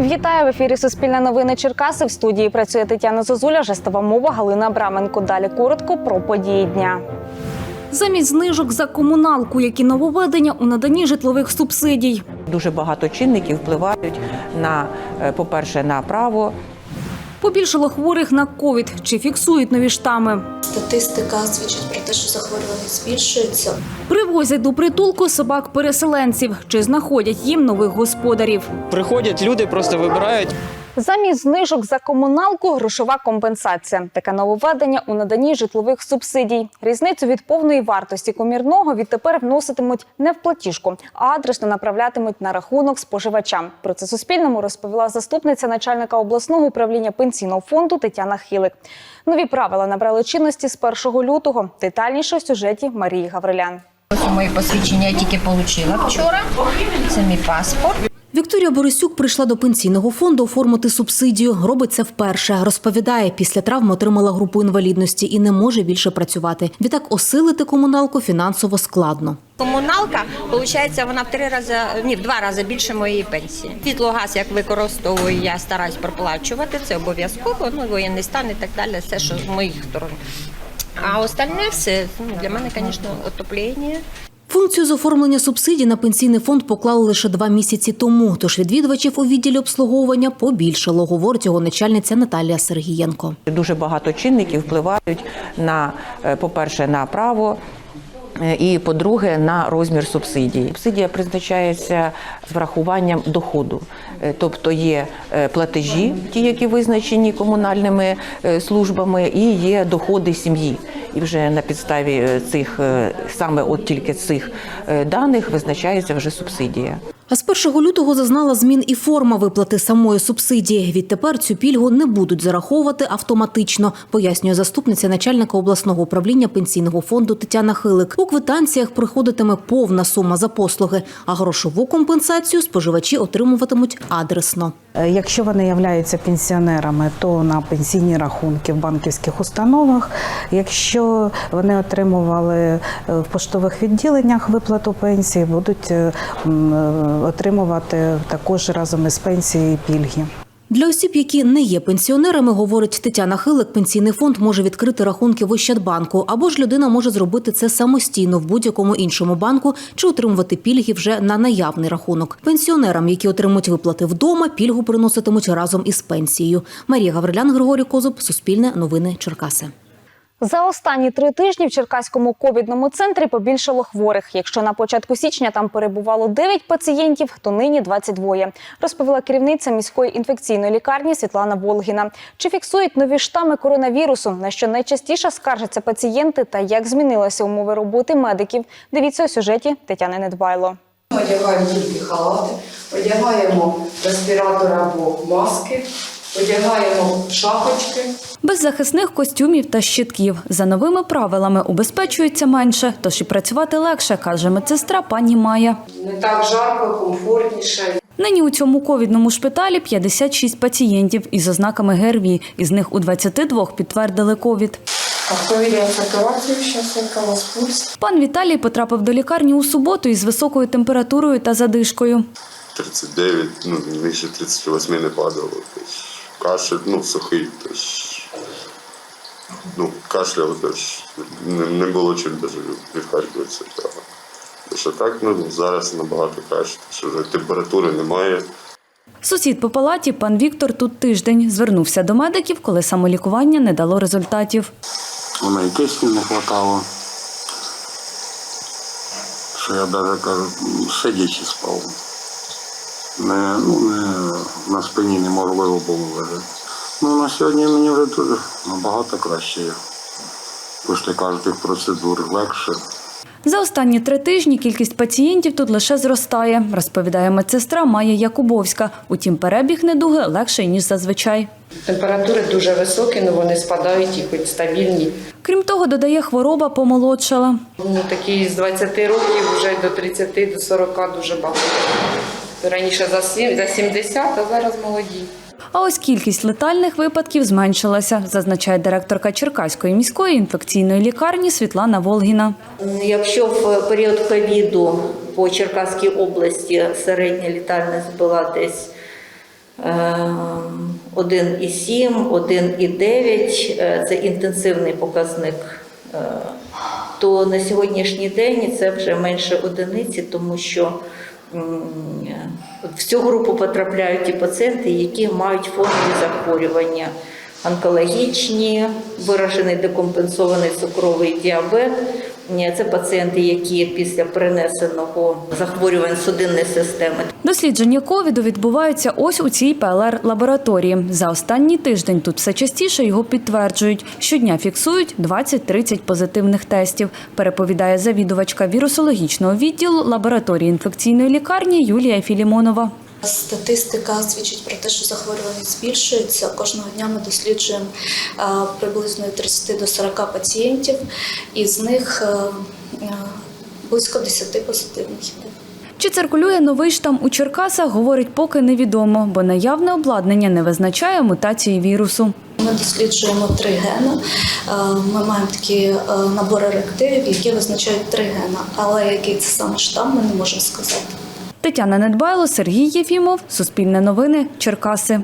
Вітаю в ефірі Суспільне новини Черкаси. В студії працює Тетяна Зозуля, жестова мова Галина Абраменко. Далі коротко про події дня. Замість знижок за комуналку, які нововведення у наданні житлових субсидій. Дуже багато чинників впливають на, е, по-перше, на право Побільшало хворих на ковід. Чи фіксують нові штами? Статистика свідчить про те, що захворюваність збільшується. Привозять до притулку собак-переселенців. Чи знаходять їм нових господарів? Приходять люди, просто вибирають. Замість знижок за комуналку грошова компенсація. Таке нововведення у наданні житлових субсидій. Різницю від повної вартості комірного відтепер вноситимуть не в платіжку, а адресно направлятимуть на рахунок споживачам. Про це Суспільному розповіла заступниця начальника обласного управління пенсійного фонду Тетяна Хилик. Нові правила набрали чинності з 1 лютого. Детальніше в сюжеті Марії Гаврилян. Ось посвідчення я тільки отримала вчора. Це мій паспорт. Вікторія Борисюк прийшла до пенсійного фонду оформити субсидію. Робить це вперше. Розповідає, після травми отримала групу інвалідності і не може більше працювати. Відтак осилити комуналку фінансово складно. Комуналка, виходить, вона в три рази, ні, в два рази більше моєї пенсії. Світло, газ, як використовую, я стараюсь проплачувати, це обов'язково, ну, воєнний стан і так далі, все, що з моїх сторон. А остальне все, ну, для мене, звісно, отоплення. Функцію з оформлення субсидій на пенсійний фонд поклали лише два місяці тому. Тож відвідувачів у відділі обслуговування побільшало, говорить його начальниця Наталія Сергієнко. дуже багато чинників впливають на, е, по-перше, на право. І по-друге, на розмір субсидії. Субсидія призначається з врахуванням доходу, Е, тобто є е, платежі, ті, які визначені комунальними е, службами, і є доходи сім'ї. І вже на підставі цих саме от тільки цих даних визначається вже субсидія. А з 1 лютого зазнала змін і форма виплати самої субсидії. Відтепер цю пільгу не будуть зараховувати автоматично, пояснює заступниця начальника обласного управління пенсійного фонду Тетяна Хилик. У квитанціях приходитиме повна сума за послуги, а грошову компенсацію споживачі отримуватимуть адресно. Е, Якщо вони являються пенсіонерами, то на пенсійні рахунки в банківських установах. Якщо вони отримували е, в поштових відділеннях виплату пенсії, будуть е, отримувати також разом із пенсією пільги. Для осіб, які не є пенсіонерами, говорить Тетяна Хилик, пенсійний фонд може відкрити рахунки в Ощадбанку, або ж людина може зробити це самостійно в будь-якому іншому банку чи отримувати пільги вже на наявний рахунок. Пенсіонерам, які отримують виплати вдома, пільгу приноситимуть разом із пенсією. Марія Гаврилян, Григорій Козуб, Суспільне новини Черкаси. За останні три тижні в Черкаському ковідному центрі побільшало хворих. Якщо на початку січня там перебувало 9 пацієнтів, то нині 22, розповіла керівниця міської інфекційної лікарні Світлана Волгіна. Чи фіксують нові штами коронавірусу? На що найчастіше скаржаться пацієнти та як змінилися умови роботи медиків? Дивіться у сюжеті Тетяни Недбайло. Одягаємо тільки халати, одягаємо респіратори або маски, одягаємо шапочки. Без захисних костюмів та щитків за новими правилами убезпечується менше, тож і працювати легше, каже медсестра пані Майя. Не так жарко, комфортніше. Нині у цьому ковідному шпиталі 56 пацієнтів із ознаками ГРВІ. Із них у 22 підтвердили ковід. Пан Віталій потрапив до лікарні у суботу із високою температурою та задишкою. 39, ну, нижче 38 не падало. Кашель, ну, сухий, тобто, ну, кашляв, тобто, не, не було чим навіть відхаркуватися. цього. Що так, ну, зараз набагато краще, що вже температури немає. Сусід по палаті, пан Віктор, тут тиждень звернувся до медиків, коли самолікування не дало результатів. Вона і кисню не хватало. Що я навіть кажу, сидячи спав. Не, ну, не, на спині неможливо було лежати. Ну, на сьогодні мені вже дуже набагато краще. Після кожних процедур легше. За останні три тижні кількість пацієнтів тут лише зростає, розповідає медсестра Майя Якубовська. Утім, перебіг недуги легший, ніж зазвичай. Температури дуже високі, але вони спадають і хоч стабільні. Крім того, додає, хвороба помолодшала. Ну, такі з 20 років вже до 30, до 40 дуже багато. Раніше за сім- за 70, а зараз молоді. А ось кількість летальних випадків зменшилася, зазначає директорка Черкаської міської інфекційної лікарні Світлана Волгіна. Якщо в період ковіду по Черкаській області середня літальність була десь 1,7, 1,9 е, це інтенсивний показник. е, То на сьогоднішній день це вже менше одиниці, тому що в цю групу потрапляють і пацієнти, які мають фонові захворювання, онкологічні, виражений декомпенсований цукровий діабет. Ні, Це пацієнти, які після перенесеного захворювань судинної системи Дослідження ковіду відбуваються ось у цій ПЛР-лабораторії. За останній тиждень тут все частіше його підтверджують. Щодня фіксують 20-30 позитивних тестів, переповідає завідувачка вірусологічного відділу лабораторії інфекційної лікарні Юлія Філімонова. Статистика свідчить про те, що захворюваність збільшується. Кожного дня ми досліджуємо е, приблизно 30 до 40 пацієнтів, із них е, е, близько 10 позитивних. Чи циркулює новий штам у Черкасах, говорить поки невідомо, бо наявне обладнання не визначає мутації вірусу. Ми досліджуємо три гени. Е, Ми маємо такі набори реактивів, які визначають три гена. Але який це саме штам, ми не можемо сказати. Тетяна Недбайло, Сергій Єфімов, Суспільне новини, Черкаси.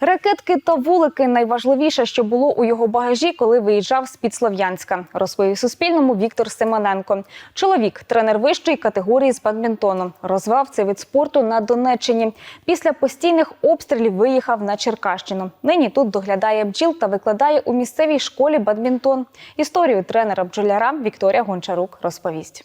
Ракетки та вулики найважливіше, що було у його багажі, коли виїжджав з під Слов'янська, розповів Суспільному Віктор Семененко. Чоловік, тренер вищої категорії з бадмінтону, розвивав цей вид спорту на Донеччині. Після постійних обстрілів виїхав на Черкащину. Нині тут доглядає бджіл та викладає у місцевій школі бадмінтон. Історію тренера бджоляра Вікторія Гончарук розповість.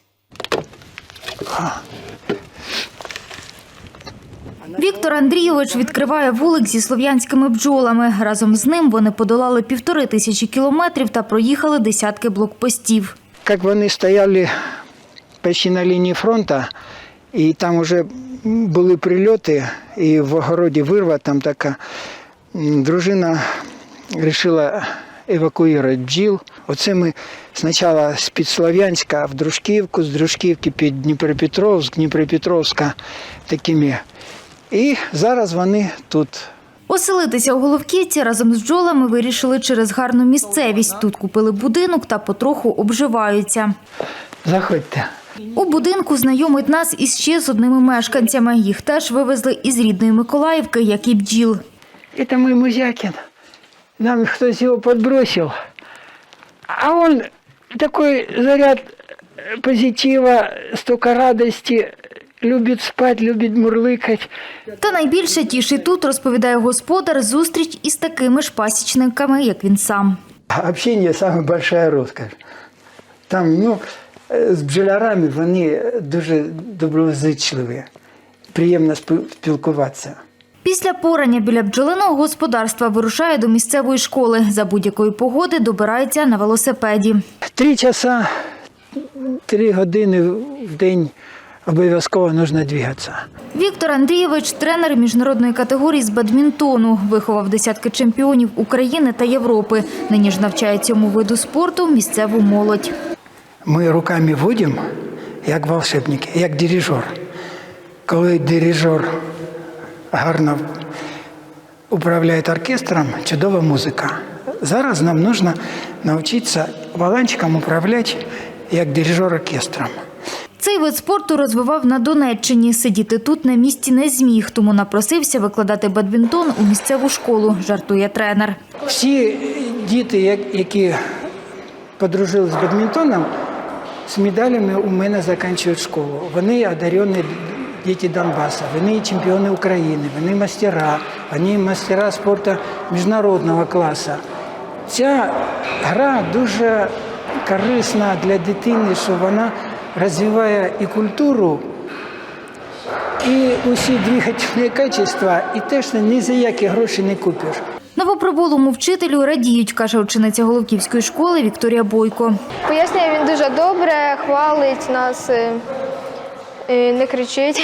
Віктор Андрійович відкриває вулик зі слов'янськими бджолами. Разом з ним вони подолали півтори тисячі кілометрів та проїхали десятки блокпостів. Как вони стояли почти на лінії фронту, і там вже були прильоти, і в огороді вирва там така. Дружина вирішила евакуювати бджіл. Оце ми спочатку з-під Слов'янська в Дружківку, з Дружківки під Дніпропетровськ, Дніпропетровська такими. І зараз вони тут. Оселитися у Головківці разом з бджолами вирішили через гарну місцевість. Тут купили будинок та потроху обживаються. Заходьте. У будинку знайомить нас із ще з одними мешканцями. Їх теж вивезли із рідної Миколаївки, як і бджіл. Это мой Музякин. Нам кто-то его подбросил. А он такой заряд позитива, столько радости, любит спать, любит мурлыкать. Та найбільше тішить тут, розповідає господар, зустріч із такими ж пасічниками, як він сам. Общение самая большая роскошь. Там, ну, з бджолярами вони дуже доброзичливі. Приємно спілкуватися. Після порання біля бджолиного господарства вирушає до місцевої школи. За будь-якої погоди добирається на велосипеді. Три часа, три години в день обов'язково потрібно двигатися. Віктор Андрійович – тренер міжнародної категорії з бадмінтону. Виховав десятки чемпіонів України та Європи. Нині ж навчає цьому виду спорту місцеву молодь. Ми руками водимо, як волшебники, як дирижер. Коли дирижер гарно управляє оркестром, чудова музика. Зараз нам потрібно навчитися баланчиком управляти як дирижер оркестром. Цей вид спорту розвивав на Донеччині. Сидіти тут на місці не зміг, тому напросився викладати бадмінтон у місцеву школу, жартує тренер. Всі діти, які подружилися з бадмінтоном, з медалями у мене закінчують школу. Вони одарені діти Донбасу, вони чемпіони України, вони мастера, вони мастера спорту міжнародного класу. Ця гра дуже корисна для дитини, що вона розвиває і культуру, і усі двигательні качества, і те, що ні за які гроші не купиш. Новоприбулому вчителю радіють, каже учениця Головківської школи Вікторія Бойко. Пояснює він дуже добре, хвалить нас, е, е, не кричить.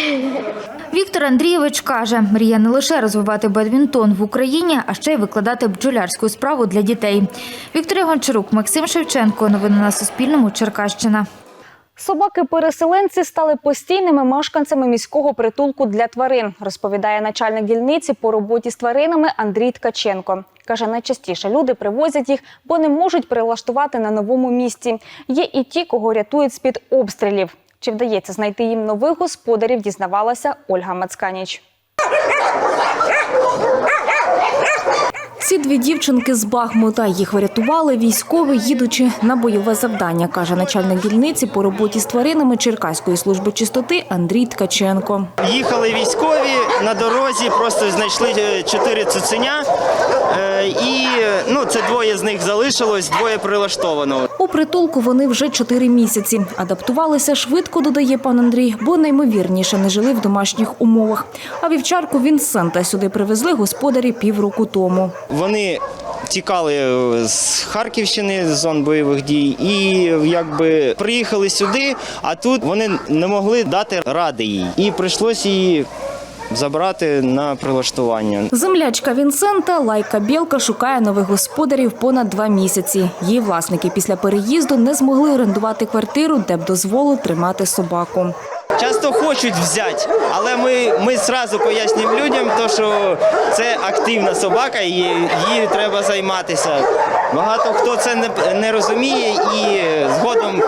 Віктор Андрійович каже, мріє не лише розвивати бадмінтон в Україні, а ще й викладати бджолярську справу для дітей. Вікторія Гончарук, Максим Шевченко. Новини на Суспільному. Черкащина. Собаки-переселенці стали постійними мешканцями міського притулку для тварин, розповідає начальник дільниці по роботі з тваринами Андрій Ткаченко. Каже, найчастіше люди привозять їх, бо не можуть прилаштувати на новому місці. Є і ті, кого рятують з-під обстрілів. Чи вдається знайти їм нових господарів, дізнавалася Ольга Мацканіч. Ці дві дівчинки з Бахмута їх врятували військові, їдучи на бойове завдання, каже начальник дільниці по роботі з тваринами Черкаської служби чистоти Андрій Ткаченко. Їхали військові на дорозі, просто знайшли е, чотири цуценя, і ну, це двоє з них залишилось, двоє прилаштовано. У притулку вони вже чотири місяці. Адаптувалися швидко, додає пан Андрій, бо наймовірніше не жили в домашніх умовах. А вівчарку Вінсента сюди привезли господарі півроку тому. Вони тікали е, з Харківщини, з зон бойових дій, і якби приїхали сюди, а тут вони не могли дати ради їй. І прийшлося її забрати на прилаштування. Землячка Вінсента Лайка Білка шукає нових господарів понад два місяці. Її власники після переїзду не змогли орендувати квартиру, де б дозволу тримати собаку. Часто хочуть взяти, але ми, ми зразу пояснюємо людям, то, що це активна собака і її треба займатися. Багато хто це не, не розуміє і згодом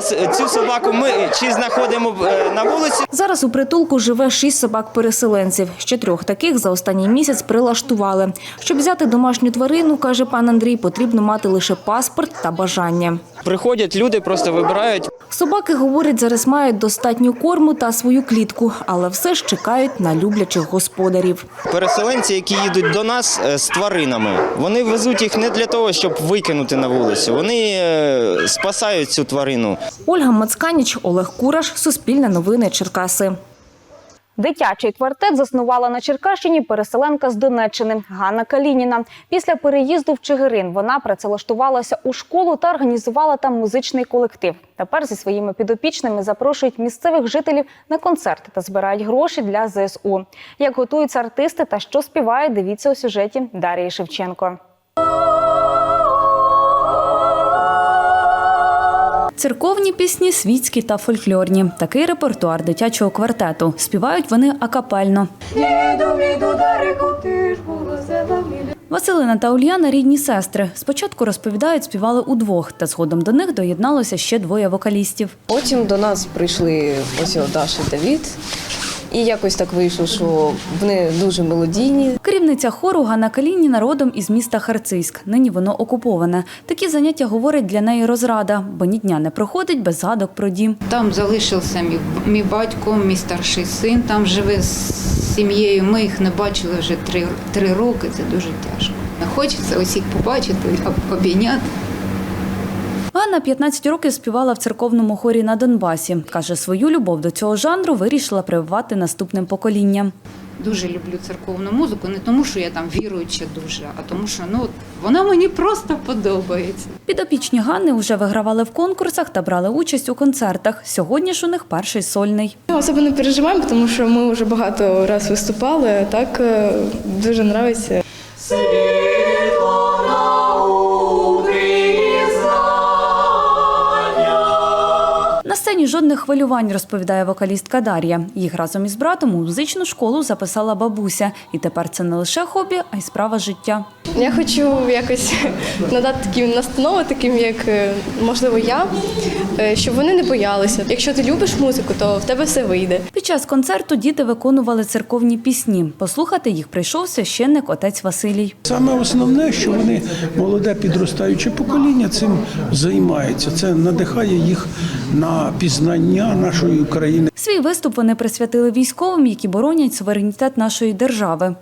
ця, цю собаку ми чи знаходимо е, на вулиці, Зараз у притулку живе шість собак-переселенців. Ще трьох таких за останній місяць прилаштували. Щоб взяти домашню тварину, каже пан Андрій, потрібно мати лише паспорт та бажання. приходять люди, просто вибирають. Собаки, говорять, зараз мають достатньо корму та свою клітку, але все ж чекають на люблячих господарів. Переселенці, які їдуть до нас е, з тваринами, вони везуть їх не для того, щоб викинути на вулицю. Вони е, спасають цю тварину. Ольга Мацканіч, Олег Кураш, Суспільне новини, Черкаси. Дитячий квартет заснувала на Черкащині переселенка з Донеччини Ганна Калініна. Після переїзду в Чигирин вона працевлаштувалася у школу та організувала там музичний колектив. Тепер зі своїми підопічними запрошують місцевих жителів на концерти та збирають гроші для ЗСУ. Як готуються артисти та що співають, дивіться у сюжеті Дарії Шевченко. Церковні пісні, світські та фольклорні. Такий репертуар дитячого квартету. Співають вони акапельно. Василина та Ульяна рідні сестри. Спочатку розповідають, співали удвох, та згодом до них доєдналося ще двоє вокалістів. Потім до нас прийшли ось Даша і Давід. І якось так вийшло, що вони дуже мелодійні. Керівниця хору Ганна Калініна родом із міста Харцизьк. Нині воно окуповане. Такі заняття говорять для неї розрада, бо ні дня не проходить без згадок про дім. Там залишився мій, мій батько, мій старший син там живе з сім'єю. Ми їх не бачили вже три, три роки. Це дуже тяжко. Хочеться усіх побачити, об- обійняти. Ганна 15 років співала в церковному хорі на Донбасі. Каже, свою любов до цього жанру вирішила прививати наступним поколінням. Дуже люблю церковну музику, не тому, що я там віруюча дуже, а тому, що ну вона мені просто подобається. Підопічні Ганни вже вигравали в конкурсах та брали участь у концертах. Сьогодні ж у них перший сольний. Особливо переживаємо, тому що ми вже багато раз виступали. Так е, дуже подобається. Сцені жодних хвилювань, розповідає вокалістка Дар'я. Їх разом із братом у музичну школу записала бабуся. І тепер це не лише хобі, а й справа життя. Я хочу якось надати такі настанови, таким як е, можливо я, е, щоб вони не боялися. Якщо ти любиш музику, то в тебе все вийде. Під час концерту діти виконували церковні пісні. Послухати їх прийшов священник отець Василій. Саме основне, що вони молоде підростаюче покоління цим займається. Це надихає їх на пізнання нашої України. Свій виступ вони присвятили військовим, які боронять суверенітет нашої держави.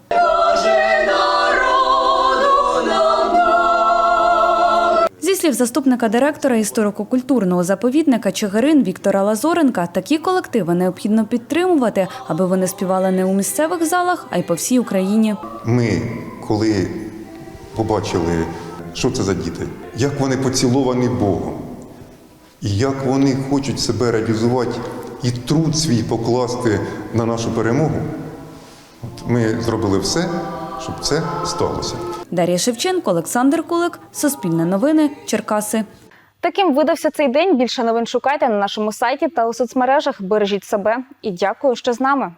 Зі слів заступника директора історико-культурного заповідника Чигирин Віктора Лазоренка, такі колективи необхідно підтримувати, аби вони співали не у місцевих залах, а й по всій Україні. Ми, коли побачили, що це за діти, як вони поціловані Богом, і як вони хочуть себе реалізувати і труд свій покласти на нашу перемогу, от ми зробили все, щоб це сталося. Дар'я Шевченко, Олександр Кулик, Суспільне новини, Черкаси. Таким видався цей день. Більше новин шукайте на нашому сайті та у соцмережах. Бережіть себе і дякую, що з нами.